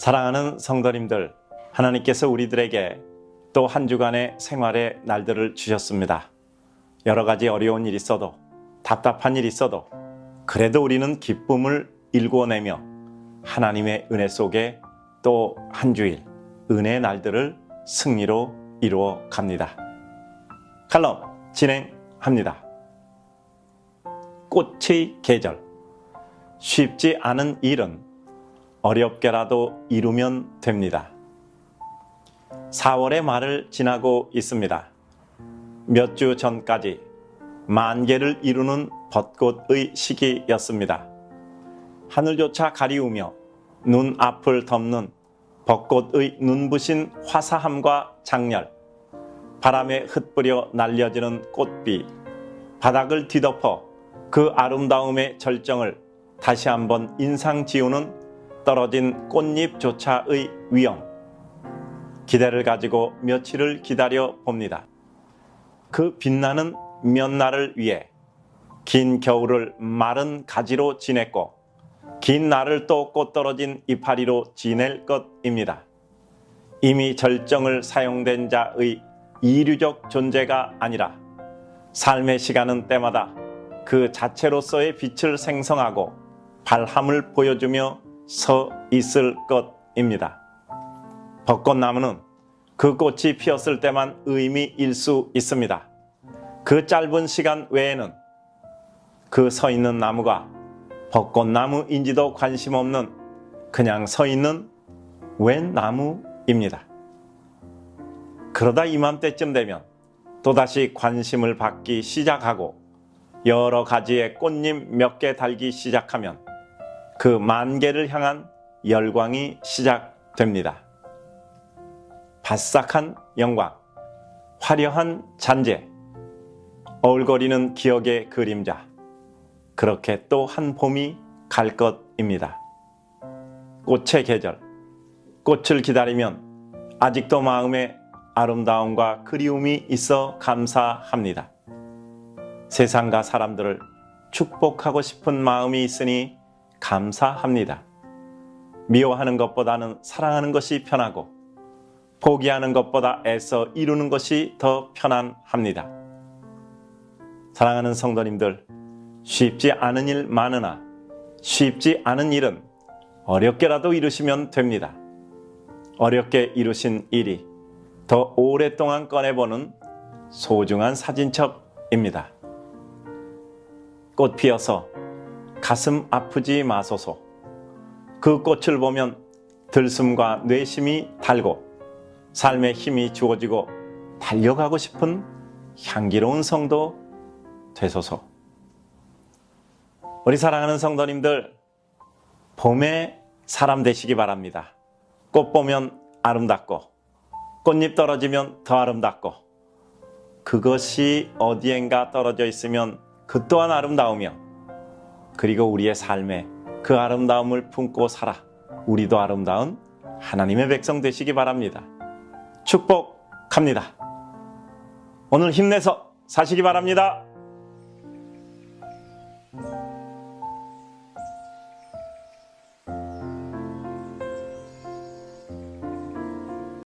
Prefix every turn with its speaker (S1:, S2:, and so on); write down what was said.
S1: 사랑하는 성도님들, 하나님께서 우리들에게 또 한 주간의 생활의 날들을 주셨습니다. 여러 가지 어려운 일이 있어도 답답한 일이 있어도 그래도 우리는 기쁨을 일궈내며 하나님의 은혜 속에 또 한 주일 은혜의 날들을 승리로 이루어 갑니다. 칼럼 진행합니다. 꽃의 계절. 쉽지 않은 일은 어렵게라도 이루면 됩니다. 4월의 말을 지나고 있습니다. 몇 주 전까지 만개를 이루는 벚꽃의 시기였습니다. 하늘조차 가리우며 눈 앞을 덮는 벚꽃의 눈부신 화사함과 장렬, 바람에 흩뿌려 날려지는 꽃비, 바닥을 뒤덮어 그 아름다움의 절정을 다시 한번 인상 지우는 떨어진 꽃잎조차의 위험. 기대를 가지고 며칠을 기다려 봅니다. 그 빛나는 몇 날을 위해 긴 겨울을 마른 가지로 지냈고 긴 날을 또 꽃 떨어진 이파리로 지낼 것입니다. 이미 절정을 사용된 자의 이류적 존재가 아니라 삶의 시간은 때마다 그 자체로서의 빛을 생성하고 발함을 보여주며 서 있을 것입니다. 벚꽃나무는 그 꽃이 피었을 때만 의미일 수 있습니다. 그 짧은 시간 외에는 그 서 있는 나무가 벚꽃나무인지도 관심 없는 그냥 서 있는 웬 나무입니다. 그러다 이맘때쯤 되면 또다시 관심을 받기 시작하고 여러 가지의 꽃잎 몇 개 달기 시작하면 그 만개를 향한 열광이 시작됩니다. 바싹한 영광, 화려한 잔재, 어울거리는 기억의 그림자, 그렇게 또 한 봄이 갈 것입니다. 꽃의 계절, 꽃을 기다리면 아직도 마음에 아름다움과 그리움이 있어 감사합니다. 세상과 사람들을 축복하고 싶은 마음이 있으니 감사합니다. 미워하는 것보다는 사랑하는 것이 편하고 포기하는 것보다 애써 이루는 것이 더 편안합니다. 사랑하는 성도님들, 쉽지 않은 일 많으나 쉽지 않은 일은 어렵게라도 이루시면 됩니다. 어렵게 이루신 일이 더 오랫동안 꺼내보는 소중한 사진첩입니다. 꽃 피어서 가슴 아프지 마소서. 그 꽃을 보면 들숨과 뇌심이 달고 삶의 힘이 주어지고 달려가고 싶은 향기로운 성도 되소서. 우리 사랑하는 성도님들, 봄의 사람 되시기 바랍니다. 꽃 보면 아름답고, 꽃잎 떨어지면 더 아름답고, 그것이 어디엔가 떨어져 있으면 그 또한 아름다우며, 그리고 우리의 삶에 그 아름다움을 품고 살아 우리도 아름다운 하나님의 백성 되시기 바랍니다. 축복합니다. 오늘 힘내서 사시기 바랍니다.